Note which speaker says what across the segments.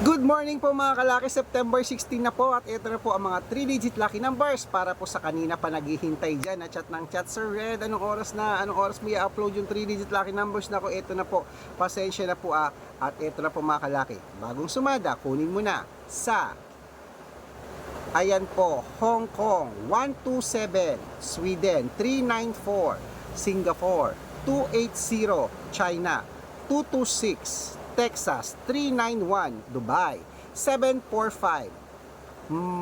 Speaker 1: Good morning po mga kalaki, September 16 na po at ito na po ang mga 3-digit lucky numbers para po sa kanina pa naghihintay dyan. Na chat ng chat Sir Red, anong oras na, anong oras mo i-upload yung 3-digit lucky numbers? Na ko, ito na po, pasensya na po ah, at ito na po mga kalaki, bagong sumada, kunin mo na sa Ayan po, Hong Kong 127, Sweden 394, Singapore 280, China 226, Texas 391, Dubai 745,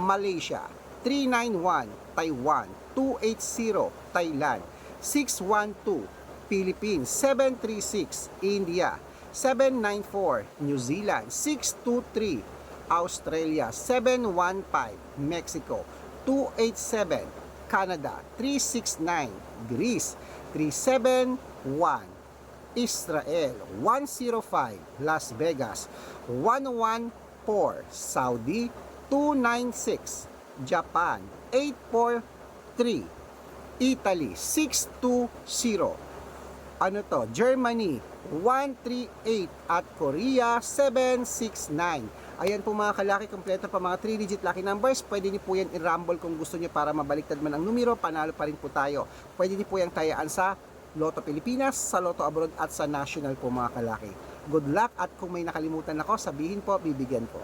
Speaker 1: Malaysia 391, Taiwan 280, Thailand 612, Philippines 736, India 794, New Zealand 623, Australia 715, Mexico 287, Canada 369, Greece 371, Israel 105, Las Vegas 114, Saudi 296, Japan 843, Italy 620, ano to, Germany 138 at Korea 769. Ayan po mga kalaki, kompleto pa mga 3-digit lucky numbers. Pwede niyo po yan i-rumble kung gusto niyo para mabaliktad man ang numero, panalo pa rin po tayo. Pwede niyo po yung tayaan sa Lotto Pilipinas, sa Lotto Abroad at sa National po mga kalaki. Good luck at kung may nakalimutan ako, sabihin po, bibigyan po.